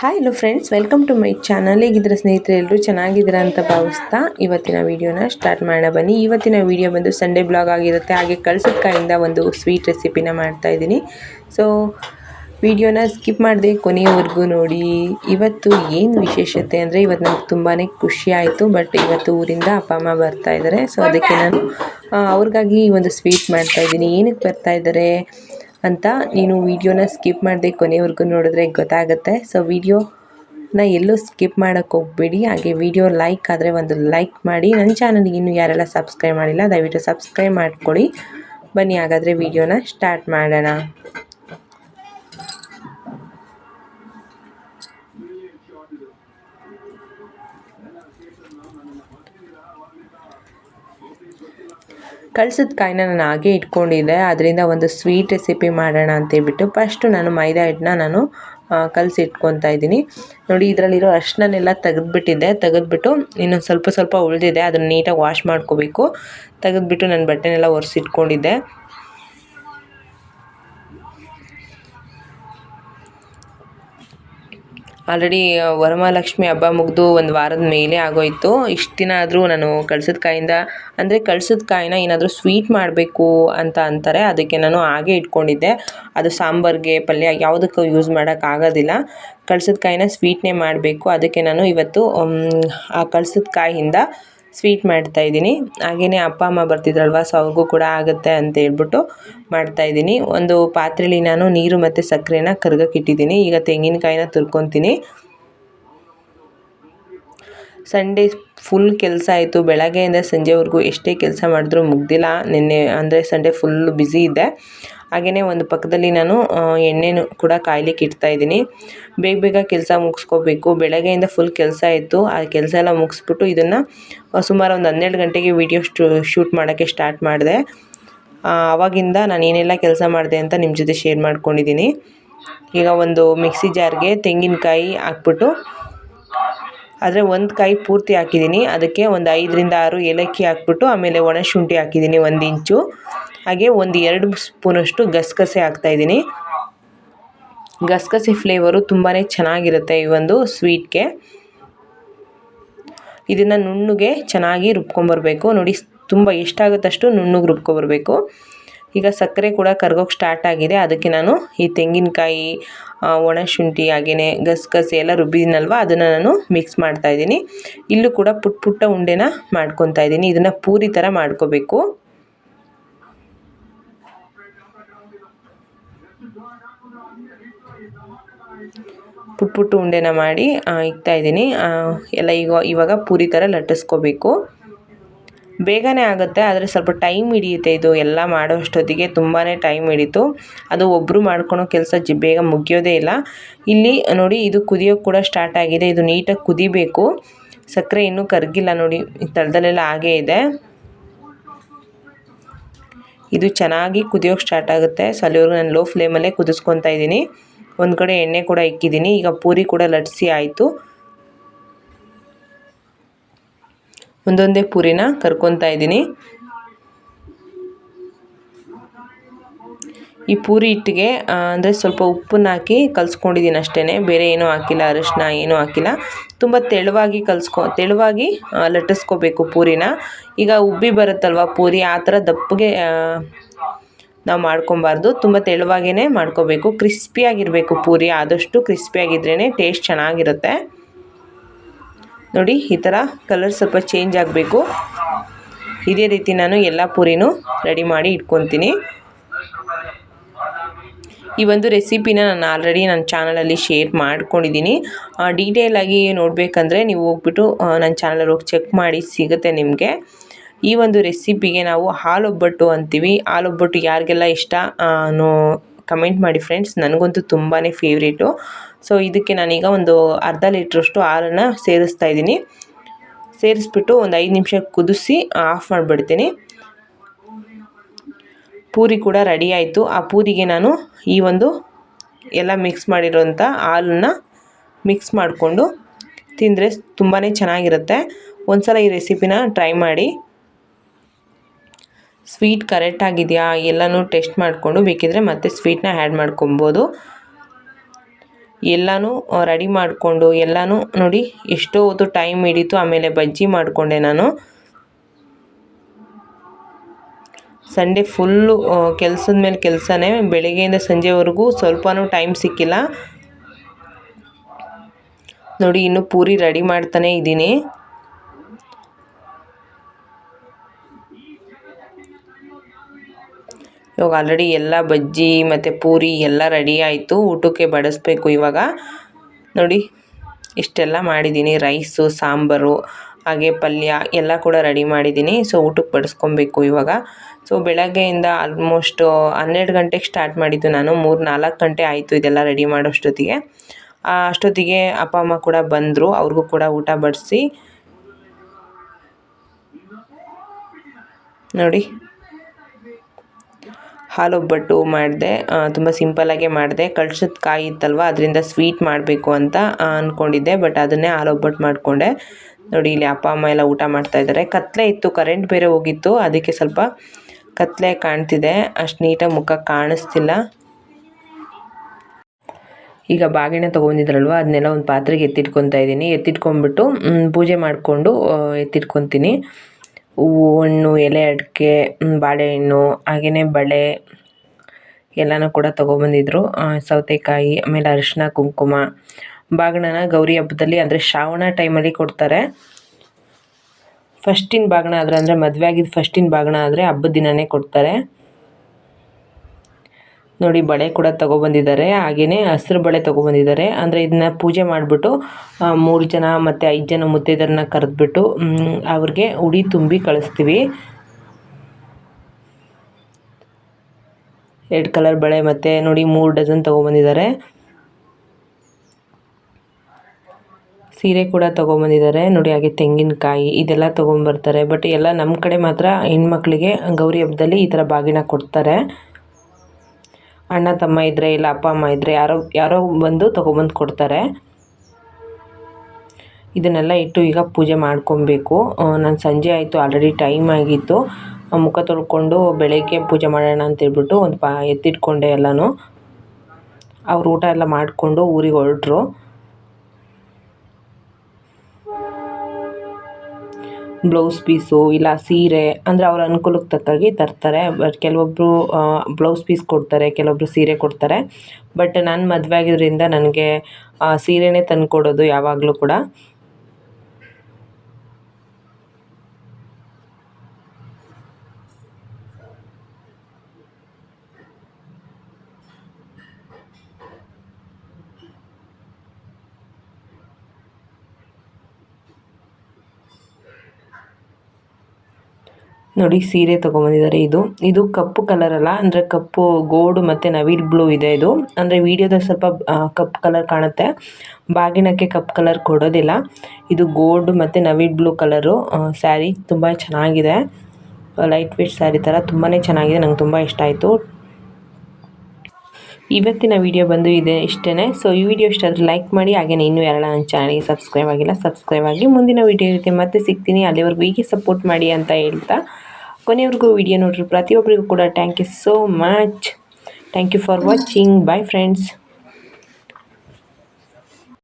Hi hello friends welcome to my channel ಹೇಗಿದ್ರೆ ಸ್ನೇಹಿತರೆ? ಎಲ್ಲರೂ ಚೆನ್ನಾಗಿದ್ದೀರಾ ಅಂತ ಭಾವಿಸ್ತಾ ಇವತ್ತಿನ ವಿಡಿಯೋನ ಸ್ಟಾರ್ಟ್ ಮಾಡೋಣ ಬನ್ನಿ. ಇವತ್ತಿನ ವಿಡಿಯೋ ಬಂದು ಸಂಡೇ ಬ್ಲಾಗ್ ಆಗಿರುತ್ತೆ. ಹಾಗೆ ಕಳ್ಸದ ಕಾಯಿಂದ ಒಂದು ಸ್ವೀಟ್ ರೆಸಿಪಿನ ಮಾಡ್ತಾ ಇದ್ದೀನಿ. ಸೊ ವಿಡಿಯೋನ ಸ್ಕಿಪ್ ಮಾಡಿದೆ ಕೊನೆಯವರೆಗೂ ನೋಡಿ. ಇವತ್ತು ಏನು ವಿಶೇಷತೆ ಅಂದರೆ ಇವತ್ತು ನನಗೆ ತುಂಬಾ ಖುಷಿ ಆಯಿತು. ಬಟ್ ಇವತ್ತು ಊರಿಂದ ಅಪ್ಪ, ಅಮ್ಮ ಬರ್ತಾ ಇದ್ದಾರೆ ಸೊ ಅದಕ್ಕೆ ನಾನು ಅವ್ರಿಗಾಗಿ ಒಂದು ಸ್ವೀಟ್ ಮಾಡ್ತಾ ಇದ್ದೀನಿ. ಏನಕ್ಕೆ ಬರ್ತಾ ಇದ್ದಾರೆ ಅಂತ ನೀನು ವಿಡಿಯೋನ ಸ್ಕಿಪ್ ಮಾಡದೆ ಕೊನೆವರೆಗೂ ನೋಡಿದ್ರೆ ಗೊತ್ತಾಗುತ್ತೆ. ಸೊ ವಿಡಿಯೋನ ಎಲ್ಲೂ ಸ್ಕಿಪ್ ಮಾಡೋಕ್ಕೆ ಹೋಗ್ಬೇಡಿ. ಹಾಗೆ ವಿಡಿಯೋ ಲೈಕ್ ಆದರೆ ಒಂದು ಲೈಕ್ ಮಾಡಿ. ನನ್ನ ಚಾನಲ್ಗೆ ಇನ್ನೂ ಯಾರೆಲ್ಲ ಸಬ್ಸ್ಕ್ರೈಬ್ ಮಾಡಿಲ್ಲ, ದಯವಿಟ್ಟು ಸಬ್ಸ್ಕ್ರೈಬ್ ಮಾಡ್ಕೊಳ್ಳಿ. ಬನ್ನಿ ಹಾಗಾದರೆ ವಿಡಿಯೋನ ಸ್ಟಾರ್ಟ್ ಮಾಡೋಣ. ಕಳ್ಸಿದ ಕಾಯಿನ ನಾನು ಹಾಗೆ ಇಟ್ಕೊಂಡಿದ್ದೆ. ಅದರಿಂದ ಒಂದು ಸ್ವೀಟ್ ರೆಸಿಪಿ ಮಾಡೋಣ ಅಂತೇಳ್ಬಿಟ್ಟು ಫಸ್ಟು ನಾನು ಮೈದಾ ಹಿಟ್ಟನ್ನ ನಾನು ಕಲಸಿ ಇಟ್ಕೊತಾ ಇದ್ದೀನಿ. ನೋಡಿ, ಇದರಲ್ಲಿರೋ ಅರ್ಶಿನನೆಲ್ಲ ತೆಗೆದುಬಿಟ್ಟಿದ್ದೆ. ತೆಗೆದುಬಿಟ್ಟು ಇನ್ನೊಂದು ಸ್ವಲ್ಪ ಸ್ವಲ್ಪ ಉಳಿದಿದೆ. ಅದನ್ನು ನೀಟಾಗಿ ವಾಶ್ ಮಾಡ್ಕೋಬೇಕು. ತೆಗೆದುಬಿಟ್ಟು ನಾನು ಬಟ್ಟೆನೆಲ್ಲ ಒರೆಸಿಟ್ಕೊಂಡಿದ್ದೆ. ಆಲ್ರೆಡಿ ವರಮಹಾಲಕ್ಷ್ಮಿ ಹಬ್ಬ ಮುಗಿದು ಒಂದು ವಾರದ ಮೇಲೆ ಆಗೋಯಿತು. ಇಷ್ಟು ದಿನ ಆದರೂ ನಾನು ಕಳ್ಸಿದ ಕಾಯಿಂದ, ಅಂದರೆ ಕಳ್ಸಿದ ಕಾಯಿನ ಏನಾದರೂ ಸ್ವೀಟ್ ಮಾಡಬೇಕು ಅಂತ ಅಂತಾರೆ, ಅದಕ್ಕೆ ನಾನು ಹಾಗೆ ಇಟ್ಕೊಂಡಿದ್ದೆ. ಅದು ಸಾಂಬಾರ್ಗೆ ಪಲ್ಯ ಯಾವುದಕ್ಕೂ ಯೂಸ್ ಮಾಡೋಕ್ಕಾಗೋದಿಲ್ಲ ಕಳ್ಸಿದ ಕಾಯಿನ ಸ್ವೀಟ್ನೇ ಮಾಡಬೇಕು. ಅದಕ್ಕೆ ನಾನು ಇವತ್ತು ಆ ಕಳ್ಸಿದ ಕಾಯಿಂದ ಸ್ವೀಟ್ ಮಾಡ್ತಾ ಇದ್ದೀನಿ. ಹಾಗೆಯೇ ಅಪ್ಪ, ಅಮ್ಮ ಬರ್ತಿದ್ರಲ್ವ ಸೊ ಅವ್ರಿಗೂ ಕೂಡ ಆಗುತ್ತೆ ಅಂತ ಹೇಳ್ಬಿಟ್ಟು ಮಾಡ್ತಾ ಇದ್ದೀನಿ. ಒಂದು ಪಾತ್ರೆಯಲ್ಲಿ ನಾನು ನೀರು ಮತ್ತು ಸಕ್ಕರೆನ ಕರ್ಗಕ್ಕೆ ಇಟ್ಟಿದ್ದೀನಿ. ಈಗ ತೆಂಗಿನಕಾಯಿನ ತುರ್ಕೊತೀನಿ. ಸಂಡೇ ಫುಲ್ ಕೆಲಸ ಆಯಿತು. ಬೆಳಗ್ಗೆಯಿಂದ ಸಂಜೆವರೆಗೂ ಎಷ್ಟೇ ಕೆಲಸ ಮಾಡಿದ್ರೂ ಮುಗ್ದಿಲ್ಲ. ನಿನ್ನೆ ಅಂದರೆ ಸಂಡೇ ಫುಲ್ಲು ಬ್ಯುಸಿ ಇದ್ದೆ. ಹಾಗೆಯೇ ಒಂದು ಪಕ್ಕದಲ್ಲಿ ನಾನು ಎಣ್ಣೆನು ಎಣ್ಣೆನೂ ಕೂಡ ಕಾಯ್ಲಿಕ್ಕೆ ಇಡ್ತಾ ಇದ್ದೀನಿ. ಬೇಗ ಬೇಗ ಕೆಲಸ ಮುಗಿಸ್ಕೋಬೇಕು. ಬೆಳಗ್ಗೆಯಿಂದ ಫುಲ್ ಕೆಲಸ ಇತ್ತು ಆ ಕೆಲಸ ಎಲ್ಲ ಮುಗಿಸ್ಬಿಟ್ಟು ಇದನ್ನು ಸುಮಾರು ಒಂದು ಹನ್ನೆರಡು ಗಂಟೆಗೆ ವಿಡಿಯೋ ಶೂಟ್ ಮಾಡೋಕ್ಕೆ ಸ್ಟಾರ್ಟ್ ಮಾಡಿದೆ. ಆವಾಗಿಂದ ನಾನು ಏನೆಲ್ಲ ಕೆಲಸ ಮಾಡಿದೆ ಅಂತ ನಿಮ್ಮ ಜೊತೆ ಶೇರ್ ಮಾಡ್ಕೊಂಡಿದ್ದೀನಿ. ಈಗ ಒಂದು ಮಿಕ್ಸಿ ಜಾರ್ಗೆ ತೆಂಗಿನಕಾಯಿ ಹಾಕ್ಬಿಟ್ಟು ಆದರೆ ಒಂದು ಕಾಯಿ ಪೂರ್ತಿ ಹಾಕಿದ್ದೀನಿ ಅದಕ್ಕೆ ಒಂದು ಐದರಿಂದ ಆರು ಏಲಕ್ಕಿ ಹಾಕ್ಬಿಟ್ಟು ಆಮೇಲೆ ಒಣಶುಂಠಿ ಹಾಕಿದ್ದೀನಿ ಒಂದು ಇಂಚು. ಹಾಗೆ ಒಂದು ಎರಡು ಸ್ಪೂನಷ್ಟು ಗಸಗಸೆ ಹಾಕ್ತಾಯಿದ್ದೀನಿ ಗಸಗಸೆ ಫ್ಲೇವರು ತುಂಬಾ ಚೆನ್ನಾಗಿರುತ್ತೆ ಈ ಒಂದು ಸ್ವೀಟ್ಗೆ ಇದನ್ನು ನುಣ್ಣಗೆ ಚೆನ್ನಾಗಿ ರುಬ್ಕೊಂಬರಬೇಕು ನೋಡಿ, ತುಂಬ ಎಷ್ಟಾಗುತ್ತಷ್ಟು ನುಣ್ಣಗೆ ರುಬ್ಕೊಬರ್ಬೇಕು ಈಗ ಸಕ್ಕರೆ ಕೂಡ ಕರ್ಗೋಕ್ಕೆ ಸ್ಟಾರ್ಟ್ ಆಗಿದೆ. ಅದಕ್ಕೆ ನಾನು ಈ ತೆಂಗಿನಕಾಯಿ ಒಣ ಒಣಶುಂಠಿ ಹಾಗೆಯೇ ಗಸಗಸೆ ಎಲ್ಲ ರುಬ್ಬಿದ್ದೀನಲ್ವ ಅದನ್ನು ನಾನು ಮಿಕ್ಸ್ ಮಾಡ್ತಾ ಇದ್ದೀನಿ. ಇಲ್ಲೂ ಕೂಡ ಪುಟ್ಟ ಪುಟ್ಟ ಉಂಡೆನ ಮಾಡ್ಕೊತಾ ಇದ್ದೀನಿ. ಇದನ್ನು ಪೂರಿ ಥರ ಮಾಡ್ಕೋಬೇಕು. ಪುಟ್ಟ ಪುಟ್ಟ ಉಂಡೆನ ಮಾಡಿ ಇಕ್ತಾ ಇದ್ದೀನಿ. ಎಲ್ಲ ಈಗ ಇವಾಗ ಪೂರಿ ಥರ ಲಟ್ಟಿಸ್ಕೋಬೇಕು. ಬೇಗನೆ ಆಗುತ್ತೆ, ಆದರೆ ಸ್ವಲ್ಪ ಟೈಮ್ ಹಿಡಿಯುತ್ತೆ ಇದು. ಎಲ್ಲ ಮಾಡೋ ಅಷ್ಟೊತ್ತಿಗೆ ತುಂಬಾ ಟೈಮ್ ಹಿಡಿತು. ಅದು ಒಬ್ಬರು ಮಾಡ್ಕೊಳೋ ಕೆಲಸ ಜಿ ಬೇಗ ಮುಗಿಯೋದೇ ಇಲ್ಲ. ಇಲ್ಲಿ ನೋಡಿ, ಇದು ಕುದಿಯೋಕ್ಕೆ ಕೂಡ ಸ್ಟಾರ್ಟ್ ಆಗಿದೆ. ಇದು ನೀಟಾಗಿ ಕುದಿಬೇಕು. ಸಕ್ಕರೆ ಇನ್ನೂ ಕರಗಿಲ್ಲ ನೋಡಿ ತಳದಲ್ಲೆಲ್ಲ ಹಾಗೇ ಇದೆ. ಇದು ಚೆನ್ನಾಗಿ ಕುದಿಯೋಕ್ಕೆ ಸ್ಟಾರ್ಟ್ ಆಗುತ್ತೆ. ಸೊ ಅಲ್ಲಿವರೆಗೂ ನಾನು ಲೋ ಫ್ಲೇಮಲ್ಲೇ ಕುದಿಸ್ಕೊತಾ ಇದ್ದೀನಿ. ಒಂದು ಕಡೆ ಎಣ್ಣೆ ಕೂಡ ಇಕ್ಕಿದ್ದೀನಿ. ಈಗ ಪೂರಿ ಕೂಡ ಲಟ್ಸಿ ಆಯಿತು. ಒಂದೊಂದೇ ಪೂರಿನ ಕರ್ಕೊತಾ ಇದ್ದೀನಿ. ಈ ಪೂರಿ ಹಿಟ್ಟಿಗೆ ಅಂದರೆ ಸ್ವಲ್ಪ ಉಪ್ಪನ್ನ ಹಾಕಿ ಕಲಿಸ್ಕೊಂಡಿದ್ದೀನಿ ಅಷ್ಟೇ ಬೇರೆ ಏನೂ ಹಾಕಿಲ್ಲ ಅರಿಶಿನ ಏನೂ ಹಾಕಿಲ್ಲ. ತುಂಬ ತೆಳುವಾಗಿ ಕಲಿಸ್ಕೊ, ತೆಳುವಾಗಿ ಲಟ್ಟಿಸ್ಕೋಬೇಕು ಪೂರಿನ. ಈಗ ಉಬ್ಬಿ ಬರುತ್ತಲ್ವ ಪೂರಿ, ಆ ಥರ ದಪ್ಪಗೆ ನಾವು ಮಾಡ್ಕೊಬಾರ್ದು. ತುಂಬ ತೆಳುವಾಗೇ ಮಾಡ್ಕೋಬೇಕು. ಕ್ರಿಸ್ಪಿಯಾಗಿರಬೇಕು ಪೂರಿ, ಆದಷ್ಟು ಕ್ರಿಸ್ಪಿಯಾಗಿದ್ರೇ ಟೇಸ್ಟ್ ಚೆನ್ನಾಗಿರುತ್ತೆ. ನೋಡಿ, ಈ ಥರ ಕಲರ್ ಸ್ವಲ್ಪ ಚೇಂಜ್ ಆಗಬೇಕು. ಇದೇ ರೀತಿ ನಾನು ಎಲ್ಲ ಪೂರಿನೂ ರೆಡಿ ಮಾಡಿ ಇಟ್ಕೊತೀನಿ. ಈ ಒಂದು ರೆಸಿಪಿನ ನಾನು ಆಲ್ರೆಡಿ ನನ್ನ ಚಾನಲಲ್ಲಿ ಶೇರ್ ಮಾಡ್ಕೊಂಡಿದ್ದೀನಿ. ಡೀಟೇಲಾಗಿ ನೋಡಬೇಕಂದ್ರೆ ನೀವು ಹೋಗ್ಬಿಟ್ಟು ನನ್ನ ಚಾನಲಲ್ಲಿ ಹೋಗಿ ಚೆಕ್ ಮಾಡಿ ಸಿಗುತ್ತೆ ನಿಮಗೆ. ಈ ಒಂದು ರೆಸಿಪಿಗೆ ನಾವು ಹಾಲೊಬ್ಬಟ್ಟು ಅಂತೀವಿ. ಹಾಲೊಬ್ಬಟ್ಟು ಯಾರಿಗೆಲ್ಲ ಇಷ್ಟ ನೋ ಕಮೆಂಟ್ ಮಾಡಿ ಫ್ರೆಂಡ್ಸ್. ನನಗಂತೂ ತುಂಬಾ ಫೇವ್ರೇಟು ಸೊ ಇದಕ್ಕೆ ನಾನೀಗ ಒಂದು ಅರ್ಧ ಲೀಟ್ರಷ್ಟು ಹಾಲನ್ನು ಸೇರಿಸ್ತಾ ಇದ್ದೀನಿ. ಸೇರಿಸ್ಬಿಟ್ಟು ಒಂದು ಐದು ನಿಮಿಷ ಕುದಿಸಿ ಆಫ್ ಮಾಡಿಬಿಡ್ತೀನಿ. ಪೂರಿ ಕೂಡ ರೆಡಿ ಆಯಿತು. ಆ ಪೂರಿಗೆ ನಾನು ಈ ಒಂದು ಎಲ್ಲ ಮಿಕ್ಸ್ ಮಾಡಿರೋಂಥ ಹಾಲನ್ನು ಮಿಕ್ಸ್ ಮಾಡಿಕೊಂಡು ತಿಂದರೆ ತುಂಬಾ ಚೆನ್ನಾಗಿರುತ್ತೆ. ಒಂದು ಸಲ ಈ ರೆಸಿಪಿನ ಟ್ರೈ ಮಾಡಿ. ಸ್ವೀಟ್ ಕರೆಕ್ಟ್ ಆಗಿದೆಯಾ? ಎಲ್ಲನೂ ಟೆಸ್ಟ್ ಮಾಡಿಕೊಂಡು ಬೇಕಿದ್ರೆ ಮತ್ತೆ ಸ್ವೀಟ್ನ ಆ್ಯಡ್ ಮಾಡ್ಕೊಬೋದು. ಎಲ್ಲನೂ ರೆಡಿ ಮಾಡಿಕೊಂಡು ಎಲ್ಲನೂ ನೋಡಿ, ಎಷ್ಟೋ ಹೊತ್ತು ಟೈಮ್ ಹಿಡಿತು, ಆಮೇಲೆ ಬಜ್ಜಿ ಮಾಡಿಕೊಂಡೆ ನಾನು. ಸಂಡೇ ಫುಲ್ಲು ಕೆಲಸದ ಮೇಲೆ ಕೆಲಸನೇ, ಬೆಳಗ್ಗೆಯಿಂದ ಸಂಜೆವರೆಗೂ ಸ್ವಲ್ಪನೂ ಟೈಮ್ ಸಿಕ್ಕಿಲ್ಲ. ನೋಡಿ, ಇನ್ನು ಪೂರಿ ರೆಡಿ ಮಾಡ್ತಾನೆ ಇದ್ದೀನಿ. ಇವಾಗ ಆಲ್ರೆಡಿ ಎಲ್ಲ ಬಜ್ಜಿ ಮತ್ತು ಪೂರಿ ಎಲ್ಲ ರೆಡಿ ಆಯಿತು. ಊಟಕ್ಕೆ ಬಡಿಸ್ಬೇಕು ಇವಾಗ. ನೋಡಿ, ಇಷ್ಟೆಲ್ಲ ಮಾಡಿದ್ದೀನಿ ರೈಸು ಸಾಂಬಾರು, ಹಾಗೆ ಪಲ್ಯ ಎಲ್ಲ ಕೂಡ ರೆಡಿ ಮಾಡಿದ್ದೀನಿ ಸೊ ಊಟಕ್ಕೆ ಬಡಿಸ್ಕೊಬೇಕು ಇವಾಗ. ಸೊ ಬೆಳಗ್ಗೆಯಿಂದ ಆಲ್ಮೋಸ್ಟ್ ಹನ್ನೆರಡು ಗಂಟೆಗೆ ಸ್ಟಾರ್ಟ್ ಮಾಡಿದ್ದು ನಾನು. ಮೂರು, ನಾಲ್ಕು ಗಂಟೆ ಆಯಿತು ಇದೆಲ್ಲ ರೆಡಿ ಮಾಡೋಷ್ಟೊತ್ತಿಗೆ. ಅಷ್ಟೊತ್ತಿಗೆ ಅಪ್ಪ, ಅಮ್ಮ ಕೂಡ ಬಂದರು. ಅವ್ರಿಗೂ ಕೂಡ ಊಟ ಬಡಿಸಿ. ನೋಡಿ ಹಾಲು ಒಬ್ಬಟ್ಟು ಮಾಡಿದೆ ತುಂಬ ಸಿಂಪಲ್ಲಾಗೆ ಮಾಡಿದೆ. ಕಳ್ಸದ ಕಾಯಿ ಇತ್ತಲ್ವ, ಅದರಿಂದ ಸ್ವೀಟ್ ಮಾಡಬೇಕು ಅಂತ ಅಂದ್ಕೊಂಡಿದ್ದೆ ಬಟ್ ಅದನ್ನೇ ಹಾಲು ಒಬ್ಬಟ್ಟು ಮಾಡಿಕೊಂಡೆ. ನೋಡಿ, ಇಲ್ಲಿ ಅಪ್ಪ, ಅಮ್ಮ ಎಲ್ಲ ಊಟ ಮಾಡ್ತಾ ಇದ್ದಾರೆ. ಕತ್ತಲೆ ಇತ್ತು ಕರೆಂಟ್ ಬೇರೆ ಹೋಗಿತ್ತು. ಅದಕ್ಕೆ ಸ್ವಲ್ಪ ಕತ್ತಲೆ ಕಾಣ್ತಿದೆ. ಅಷ್ಟು ನೀಟಾಗಿ ಮುಖ ಕಾಣಿಸ್ತಿಲ್ಲ. ಈಗ ಬಾಗಿನ ತೊಗೊಂಡಿದ್ರಲ್ವ, ಅದನ್ನೆಲ್ಲ ಒಂದು ಪಾತ್ರೆಗೆ ಎತ್ತಿಟ್ಕೊತಾ ಇದ್ದೀನಿ. ಎತ್ತಿಟ್ಕೊಂಡ್ಬಿಟ್ಟು ಪೂಜೆ ಮಾಡಿಕೊಂಡು ಎತ್ತಿಟ್ಕೊತೀನಿ. ಹೂವು ಹಣ್ಣು ಎಲೆ, ಅಡಿಕೆ ಬಾಳೆಹಣ್ಣು ಹಾಗೆಯೇ ಬಳೆ ಎಲ್ಲನೂ ಕೂಡ ತೊಗೊಬಂದಿದ್ರು. ಸೌತೆಕಾಯಿ, ಆಮೇಲೆ ಅರಿಶಿನ ಕುಂಕುಮ, ಬಾಗಿಣನ ಗೌರಿ ಹಬ್ಬದಲ್ಲಿ ಅಂದರೆ ಶ್ರಾವಣ ಟೈಮಲ್ಲಿ ಕೊಡ್ತಾರೆ. ಫಸ್ಟಿನ ಬಾಗಿಣ ಆದರೆ ಅಂದರೆ ಮದುವೆ ಆಗಿದ್ದು ಫಸ್ಟಿನ ಬಾಗಣ ಆದರೆ ಹಬ್ಬದ ದಿನವೇ ಕೊಡ್ತಾರೆ. ನೋಡಿ ಬಳೆ ಕೂಡ ತೊಗೊಬಂದಿದ್ದಾರೆ ಹಾಗೆಯೇ ಹಸಿರು ಬಳೆ ತೊಗೊಬಂದಿದ್ದಾರೆ. ಅಂದರೆ ಇದನ್ನ ಪೂಜೆ ಮಾಡಿಬಿಟ್ಟು ಮೂರು ಜನ ಮತ್ತು ಐದು ಜನ ಮುತ್ತೈದರನ್ನ ಕರೆದ್ಬಿಟ್ಟು ಅವ್ರಿಗೆ ಉಡಿ ತುಂಬಿ ಕಳಿಸ್ತೀವಿ. ರೆಡ್ ಕಲರ್ ಬಳೆ ಮತ್ತು ನೋಡಿ ಮೂರು ಡಜನ್ ತೊಗೊಬಂದಿದ್ದಾರೆ. ಸೀರೆ ಕೂಡ ತೊಗೊಂಬಂದಿದ್ದಾರೆ, ನೋಡಿ ಹಾಗೆ ತೆಂಗಿನಕಾಯಿ ಇದೆಲ್ಲ ತೊಗೊಂಬರ್ತಾರೆ. ಬಟ್ ಎಲ್ಲ ನಮ್ಮ ಕಡೆ ಮಾತ್ರ ಹೆಣ್ಮಕ್ಳಿಗೆ ಗೌರಿ ಹಬ್ಬದಲ್ಲಿ ಈ ಥರ ಬಾಗಿನ ಕೊಡ್ತಾರೆ. ಅಣ್ಣ, ತಮ್ಮ ಇದ್ದರೆ ಇಲ್ಲ, ಅಪ್ಪ, ಅಮ್ಮ ಇದ್ದರೆ ಯಾರೋ ಯಾರೋ ಬಂದು ತೊಗೊಬಂದು ಕೊಡ್ತಾರೆ. ಇದನ್ನೆಲ್ಲ ಇಟ್ಟು ಈಗ ಪೂಜೆ ಮಾಡ್ಕೊಬೇಕು. ನಾನು ಸಂಜೆ ಆಯಿತು ಆಲ್ರೆಡಿ ಟೈಮ್ ಆಗಿತ್ತು. ಮುಖ ತೊಳ್ಕೊಂಡು ಬೆಳಗ್ಗೆ ಪೂಜೆ ಮಾಡೋಣ ಅಂತೇಳ್ಬಿಟ್ಟು ಒಂದು ಪಾ, ಎತ್ತಿಟ್ಕೊಂಡೆ ಎಲ್ಲನೂ. ಅವ್ರು ಊಟ ಎಲ್ಲ ಮಾಡಿಕೊಂಡು ಊರಿಗೆ ಹೊರಟ್ರು. ಬ್ಲೌಸ್ ಪೀಸು ಇಲ್ಲ ಸೀರೆ ಅಂದರೆ ಅವ್ರ ಅನುಕೂಲಕ್ಕೆ ತಕ್ಕಾಗಿ ತರ್ತಾರೆ. ಬಟ್ ಕೆಲವೊಬ್ಬರು ಬ್ಲೌಸ್ ಪೀಸ್ ಕೊಡ್ತಾರೆ ಕೆಲವೊಬ್ಬರು ಸೀರೆ ಕೊಡ್ತಾರೆ. ಬಟ್ ನಾನು ಮದುವೆ ಆಗಿದ್ದರಿಂದ ನನಗೆ ಸೀರೆನೇ ತಂದು ಕೊಡೋದು ಯಾವಾಗಲೂ ಕೂಡ. ನೋಡಿ ಸೀರೆ ತಗೊಂಬಂದಿದ್ದಾರೆ ಇದು. ಇದು ಕಪ್ಪು ಕಲರ್ ಅಲ್ಲ, ಅಂದರೆ ಕಪ್ಪು ಗೋಲ್ಡ್ ಮತ್ತು ನವಿಲ್ ಬ್ಲೂ ಇದೆ ಇದು. ಅಂದರೆ ವಿಡಿಯೋದಲ್ಲಿ ಸ್ವಲ್ಪ ಕಪ್ಪು ಕಲರ್ ಕಾಣುತ್ತೆ. ಬಾಗಿನಕ್ಕೆ ಕಪ್ಪು ಕಲರ್ ಕೊಡೋದಿಲ್ಲ. ಇದು ಗೋಲ್ಡ್ ಮತ್ತು ನವಿಲ್ ಬ್ಲೂ ಕಲರು ಸ್ಯಾರಿ ತುಂಬ ಚೆನ್ನಾಗಿದೆ. ಲೈಟ್ ವೇಟ್ ಸ್ಯಾರಿ ಥರ ತುಂಬಾ ಚೆನ್ನಾಗಿದೆ, ನಂಗೆ ತುಂಬ ಇಷ್ಟ ಆಯಿತು. ಇವತ್ತಿನ ವಿಡಿಯೋ ಬಂದು ಇದೆ ಇಷ್ಟೇ ಸೊ ಈ ವಿಡಿಯೋ ಇಷ್ಟ ಆದರೆ ಲೈಕ್ ಮಾಡಿ ಹಾಗೆ ಇನ್ನೂ ಯಾರಲ್ಲ ನನ್ನ ಚಾನಲ್ಗೆ ಸಬ್ಸ್ಕ್ರೈಬ್ ಆಗಿಲ್ಲ ಸಬ್ಸ್ಕ್ರೈಬ್ ಆಗಿ ಮುಂದಿನ ವಿಡಿಯೋ ಇರುತ್ತೆ ಮತ್ತೆ ಸಿಗ್ತೀನಿ. ಅಲ್ಲಿವರೆಗೂ ಹೀಗೆ ಸಪೋರ್ಟ್ ಮಾಡಿ ಅಂತ ಹೇಳ್ತಾ ಕೊನೆಯವರೆಗೂ ವಿಡಿಯೋ ನೋಡಿರಿ. ಪ್ರತಿಯೊಬ್ಬರಿಗೂ ಕೂಡ thank you so much thank you for watching bye friends